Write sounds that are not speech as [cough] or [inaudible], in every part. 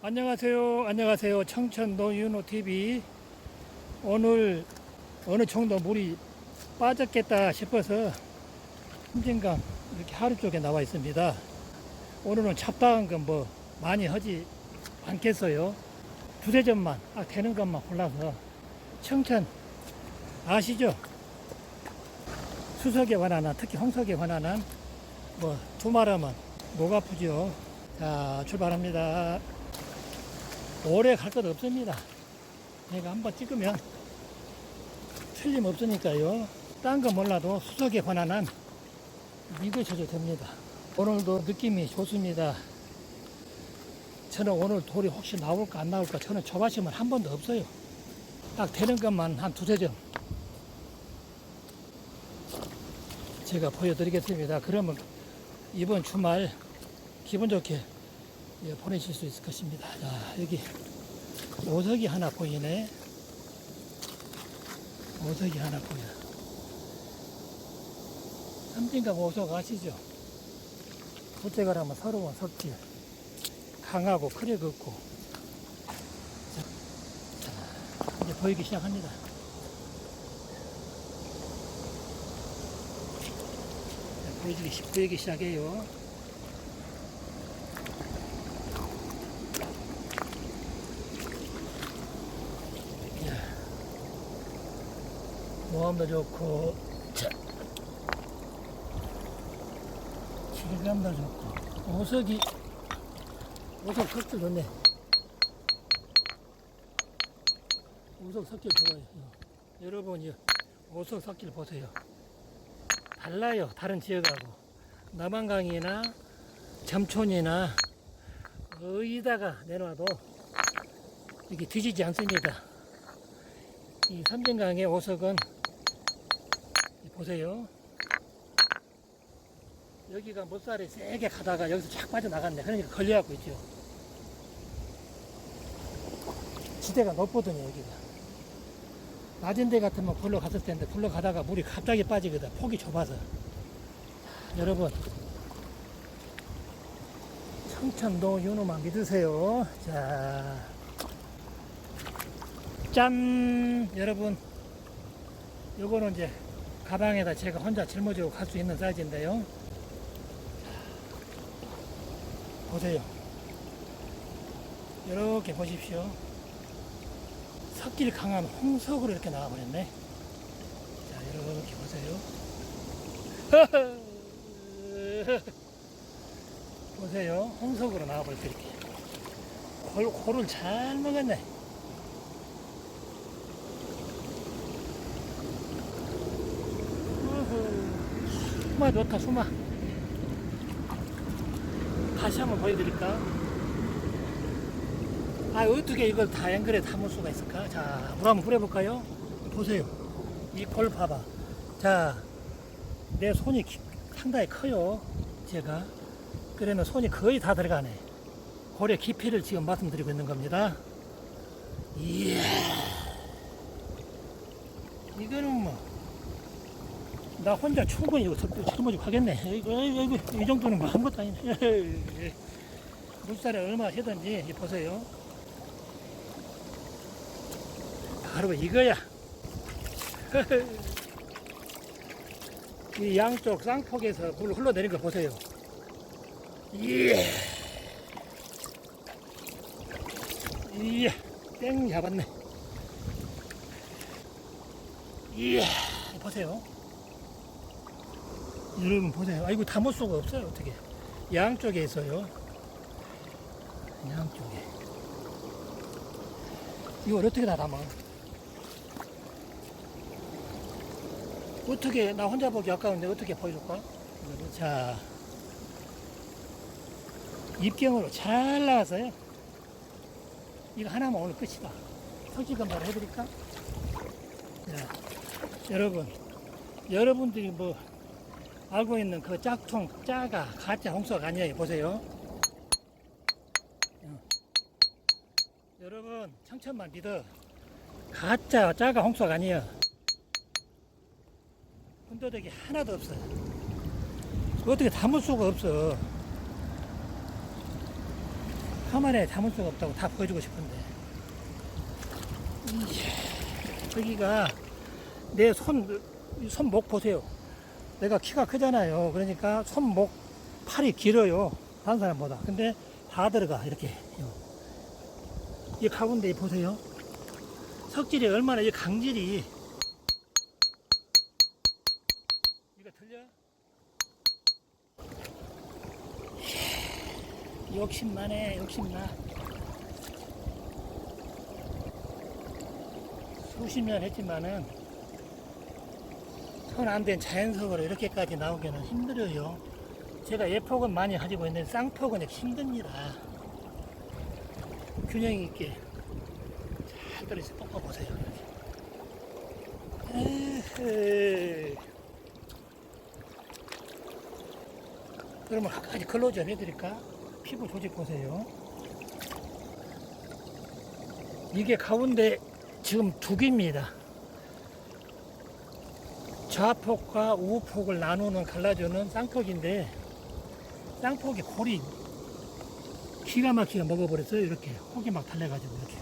안녕하세요. 안녕하세요. 청천도 윤호 TV. 오늘 어느 정도 물이 빠졌겠다 싶어서 흠진강 이렇게 하루 쪽에 나와 있습니다. 오늘은 잡다한 건 뭐 많이 하지 않겠어요. 두세 점만 아, 되는 것만 골라서 청천 아시죠? 수석에 관한 특히 홍석에 관한 뭐 두말하면 목 아프죠. 자 출발합니다. 오래 갈 것 없습니다. 내가 한번 찍으면 틀림없으니까요. 딴 거 몰라도 수석에 관한 한 믿으셔도 됩니다. 오늘도 느낌이 좋습니다. 저는 오늘 돌이 혹시 나올까 안 나올까 저는 조바심은 한 번도 없어요. 딱 되는 것만 한 두세 점 제가 보여드리겠습니다. 그러면 이번 주말 기분 좋게 예, 보내실 수 있을 것입니다. 자, 여기 오석이 하나 보이네. 오석이 하나 보여. 삼진강 오석 아시죠? 부채가라면 서러운 석질. 강하고 크게 긋고. 자, 자, 이제 보이기 시작합니다. 자, 보이기, 시- 보이기 시작해요. 모함도 좋고 자. 질감도 좋고 오석이 오석 석질 좋네. 오석 석질 좋아요. 여러분 이 오석 석질 보세요. 달라요 다른 지역하고. 남한강이나 점촌이나 어디다가 내놔도 이게 뒤지지 않습니다. 이 삼진강의 오석은 이 보세요. 여기가 못살이 세게 가다가 여기서 쫙 빠져나갔네. 그러니까 걸려갖고 있죠. 지대가 높거든요, 여기가. 낮은 데 같으면 굴러 갔을 텐데, 굴러 가다가 물이 갑자기 빠지거든. 폭이 좁아서. 자, 여러분. 청천도 윤호만 믿으세요. 자. 짠! 여러분. 요거는 이제 가방에다 제가 혼자 짊어지고 갈 수 있는 사이즈인데요. 보세요. 이렇게 보십시오. 섞일 강한 홍석으로 이렇게 나와버렸네. 자, 이렇게 보세요. [laughs] 보세요. 홍석으로 나와버렸어, 이렇게. 골, 골을 잘 먹었네. 우후. 수마 좋다 수마 다시 한번 보여드릴까? 아 어떻게 이걸 다 앵글에 담을 수가 있을까? 자 물 한번 뿌려볼까요? 보세요. 이골 봐봐. 자내 손이 기- 상당히 커요 제가. 그러면 손이 거의 다 들어가네. 골의 깊이를 지금 말씀드리고 있는 겁니다. 이야. 이거는 뭐 나 혼자 충분히 이거 짊어지고 가겠네. 이거, 이거, 이거, 이 정도는 뭐 아무것도 아니네. 물살이 얼마나 세든지, 이 보세요. 바로 이거야. [laughs] 이 양쪽 쌍폭에서 물 흘러내린 거 보세요. 이야. 이야. 땡 잡았네. 이야. 보세요. 여러분 보세요. 아이고 담을 수가 없어요. 어떻게? 양쪽에 있어요. 양쪽에. 이걸 어떻게 다 담아? 어떻게 나 혼자 보기 아까운데 어떻게 보여줄까? 자 입경으로 잘 나왔어요. 이거 하나만 오늘 끝이다. 솔직한 말 해드릴까? 자, 여러분, 여러분들이 뭐 알고 있는 그 짝퉁, 짜가, 가짜 홍석 아니에요. 보세요. 어. 여러분, 청천만 믿어. 가짜, 짜가 홍석 아니에요. 군더더기 하나도 없어. 어떻게 담을 수가 없어. 카메라에 담을 수가 없다고 다 보여주고 싶은데. 여기가 내 손, 손목 보세요. 내가 키가 크잖아요. 그러니까 손목, 팔이 길어요. 다른 사람보다. 근데 다 들어가, 이렇게. 이 가운데 보세요. 석질이 얼마나, 이 강질이. 이거 들려? 욕심나네, 욕심나. 수십 년 했지만은 손안된 자연석으로 이렇게까지 나오기는 힘들어요. 제가 예폭은 많이 가지고 있는데 쌍폭은 힘듭니다. 균형 있게 잘 떨어져 뻗어보세요. 에헤이. 그러면 가까이 클로즈 해드릴까? 피부 조직 보세요. 이게 가운데 지금 두 개입니다. 좌폭과 우폭을 나누는 갈라주는 쌍폭인데 쌍폭이 골이 기가 막히게 먹어버렸어요. 이렇게 혹이 막 달려가지고 이렇게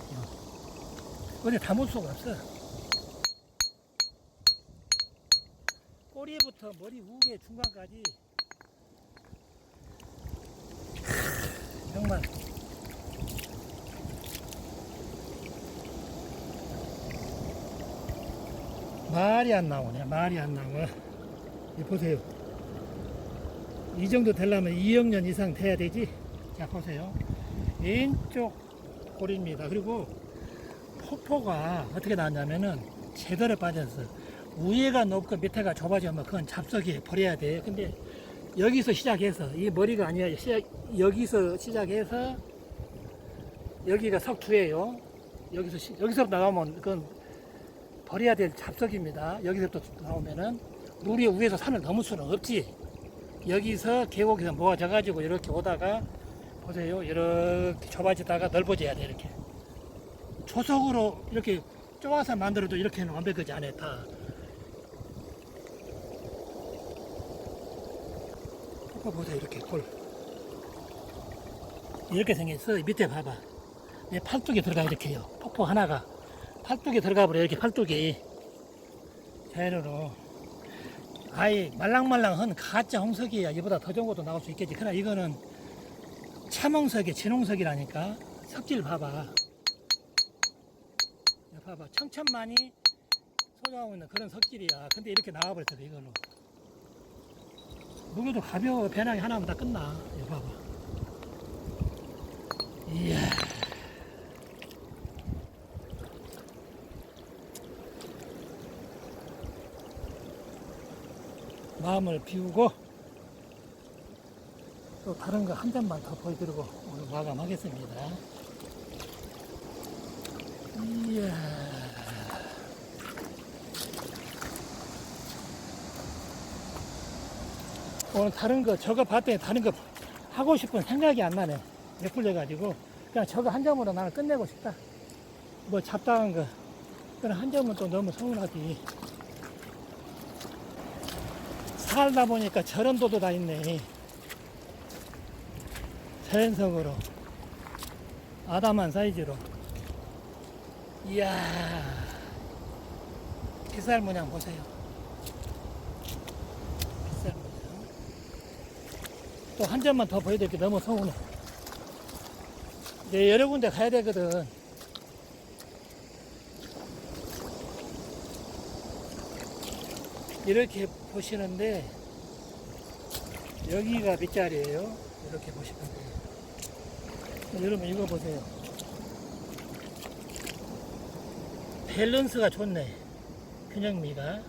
어디 담을 수가 없어. 꼬리부터 머리 우개 중간까지 정말 말이 안 나오네. 말이 안 나와. 이 보세요. 이 정도 되려면 2억 년 이상 돼야 되지? 자 보세요. 왼쪽 골입니다. 그리고 폭포가 어떻게 나왔냐면은 제대로 빠졌어 위에가 높고 밑에가 좁아지면 그건 잡석이 버려야 돼. 근데 여기서 시작해서 이 머리가 아니라 시작, 여기서 시작해서 여기가 석투예요. 여기서 시- 여기서부터 나오면 그건 버려야 될 잡석입니다. 여기서부터 나오면은 물이 위에서 산을 넘을 수는 없지. 여기서 계곡에서 모아져 가지고 이렇게 오다가 보세요. 이렇게 좁아지다가 넓어져야 돼 이렇게. 초석으로 이렇게 쪼아서 만들어도 이렇게는 완벽하지 않아요. 다. 이거 보세요 이렇게 골 이렇게 생겼어 밑에 봐봐 내 팔뚝에 들어가 이렇게요 폭포 하나가 팔뚝에 들어가 버려 이렇게 팔뚝이. 자연으로. 아예 말랑말랑한 가짜 홍석이야. 이보다 더 좋은 것도 나올 수 있겠지. 그러나 이거는 참홍석이 진홍석이라니까. 석질 봐봐. 야, 봐봐. 청천만이 소장하고 있는 그런 석질이야. 근데 이렇게 나와버렸어 이걸로. 무게도 가벼워. 배낭이 하나면 다 끝나. 이거 봐봐. 이야 마음을 비우고 또 다른 거 한 잔만 더 보여드리고 오늘 마감하겠습니다 이야 오늘 다른 거 저거 봤더니 다른 거 하고 싶은 생각이 안 나네. 예쁠려가지고 그냥 저거 한 점으로 나는 끝내고 싶다. 뭐 잡다한 거 그냥 한 점은 또 너무 서운하지. 살다 보니까 저런 도도 다 있네. 자연석으로 아담한 사이즈로. 이야 빗살 모양 보세요. 빗살 모양. 또 한 점만 더 보여드릴 게 너무 서운해. 이제 여러 군데 가야 되거든. 이렇게 보시는데, 여기가 밑자리예요 이렇게 보시면 돼요. 여러분, 이거 보세요. 밸런스가 좋네. 균형미가.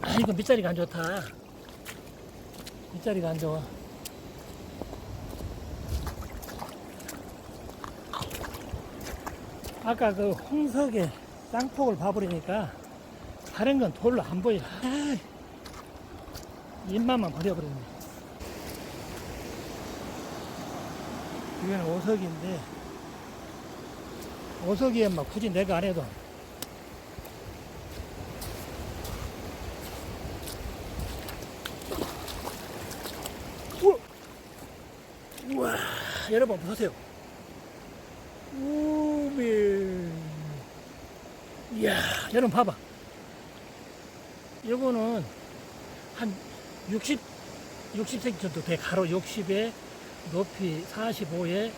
아, 이거 밑자리가 안 좋다. 밑자리가 안 좋아. 아까 그 홍석에 쌍폭을 봐버리니까 다른 건 돌로 안 보여. 아, 입맛만 버려버렸네. 이거는 오석인데, 오석이에 막 굳이 내가 안 해도 우와! 여러분 보세요. 우밀. 이야, 여러분 봐봐. 요거는 한 60, 60cm 정도 돼. 가로 60에 높이 45에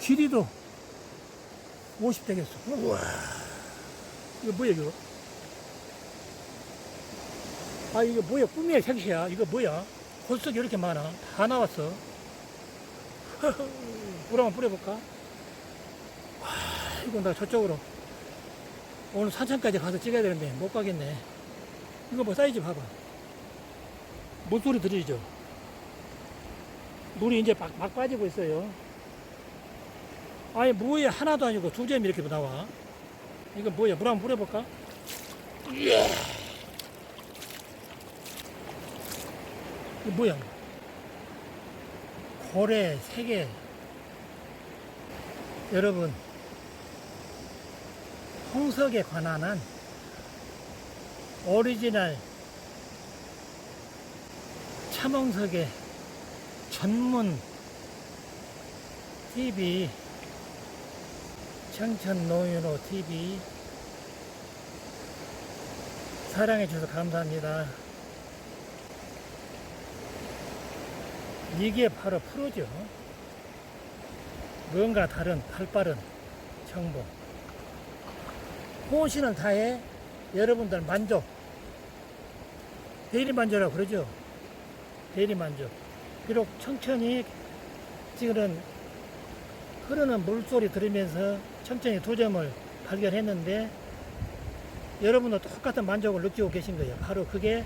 길이도 50 되겠어. 우와. 이거 뭐야, 이거? 아, 이거 뭐야? 꿈이야, 색시야? 이거 뭐야? 골석이 이렇게 많아. 다 나왔어. [laughs] 물 한번 뿌려볼까? 와, 이거 나 저쪽으로. 오늘 산천까지 가서 찍어야 되는데 못 가겠네. 이거 뭐 사이즈 봐봐. 물소리 들리죠? 물이 이제 막, 막 빠지고 있어요. 아니, 뭐에 하나도 아니고 두 점이 이렇게 나와. 이거 뭐야? 물 한번 뿌려볼까? 이거 뭐야? 고래 세 개. 여러분, 홍석에 관한 한 오리지널 참홍석의 전문 TV 청천 노윤호 TV 사랑해 주셔서 감사합니다. 이게 바로 프로죠. 뭔가 다른 팔빠른 정보. 호시는 다해 여러분들 만족. 대리 만족이라고 그러죠. 대리 만족. 비록 천천히 지금은 흐르는 물소리 들으면서 천천히 두 점을 발견했는데 여러분도 똑같은 만족을 느끼고 계신 거예요. 바로 그게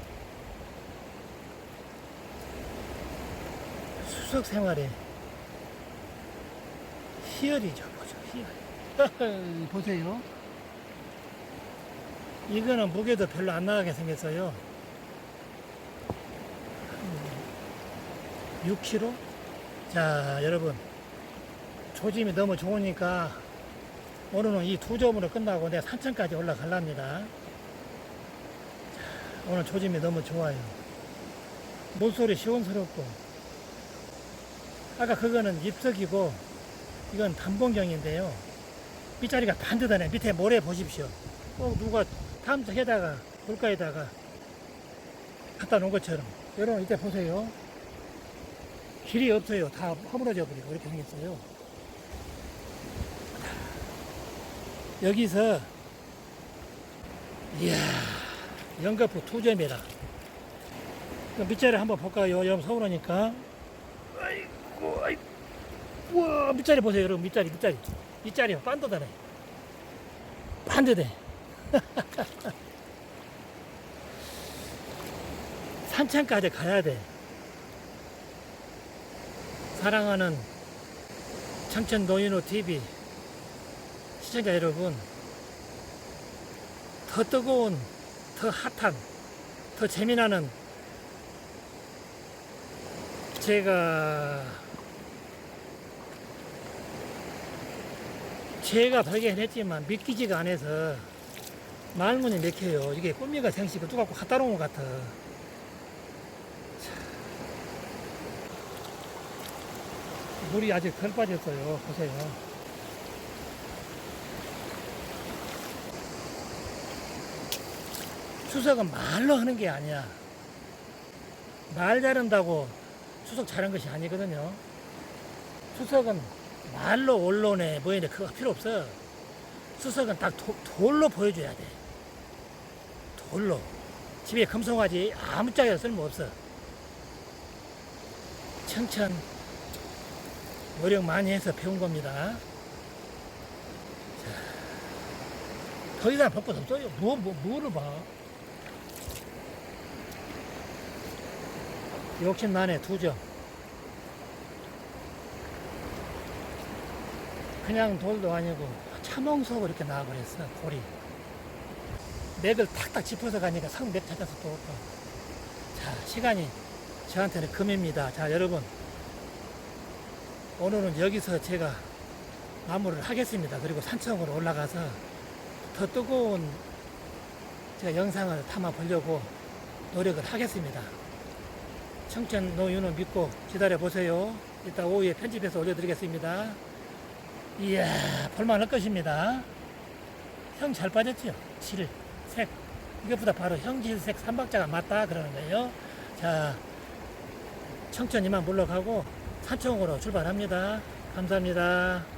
수석 생활의 희열이죠. 뭐죠? 희열. [laughs] 보세요. 이거는 무게도 별로 안 나가게 생겼어요. 6kg? 자, 여러분. 조짐이 너무 좋으니까 오늘은 이 두 점으로 끝나고 내가 산천까지 올라갈랍니다. 자, 오늘 조짐이 너무 좋아요. 물소리 시원스럽고. 아까 그거는 입석이고 이건 단봉경인데요. 밑자리가 반듯하네. 밑에 모래 보십시오. 꼭 누가 탐색에다가 물가에다가 갖다 놓은 것처럼. 여러분 이때 보세요. 길이 없어요. 다 허물어져 버리고 이렇게 생겼어요. 여기서 이야 연거푸 투점이라 그 밑자리 한번 볼까요? 여러분 서울하니까 아이고 아이고 우와 밑자리 보세요 여러분 밑자리 밑자리 밑자리 반듯하네 반듯해 [laughs] 산천까지 가야 돼. 사랑하는 청천 노인호 TV 시청자 여러분, 더 뜨거운, 더 핫한, 더 재미나는 제가 제가 발견했지만 믿기지가 않아서 말문이 맥혀요. 이게 꽃미가 생시고 누가 갖다 놓은 것 같아. 물이 아직 덜 빠졌어요. 보세요. 추석은 말로 하는 게 아니야. 말 잘한다고 추석 잘한 것이 아니거든요. 추석은 말로 언론에 뭐이네 그거 필요 없어. 추석은 딱 도, 돌로 보여줘야 돼. 돌로. 집에 금송아지 아무 짝에도 쓸모없어. 천천 노력 많이 해서 배운 겁니다. 자, 더 이상 볼것 없어요. 뭐, 뭐, 뭐를 봐. 욕심 나네, 두 점. 그냥 돌도 아니고 참홍석을 이렇게 나와버렸어, 돌이. 맥을 탁탁 짚어서 가니까 성맥 찾아서 또 올까. 자, 시간이 저한테는 금입니다. 자, 여러분. 오늘은 여기서 제가 마무리를 하겠습니다. 그리고 산청으로 올라가서 더 뜨거운 제가 영상을 담아 보려고 노력을 하겠습니다. 청천 노윤을 믿고 기다려 보세요. 이따 오후에 편집해서 올려드리겠습니다. 이야, 볼만할 것입니다. 형 잘? 질, 색. 이것보다 바로 형질색 삼박자가 맞다 그러는 거예요. 자, 청천 이만 물러가고 산청으로 출발합니다. 감사합니다.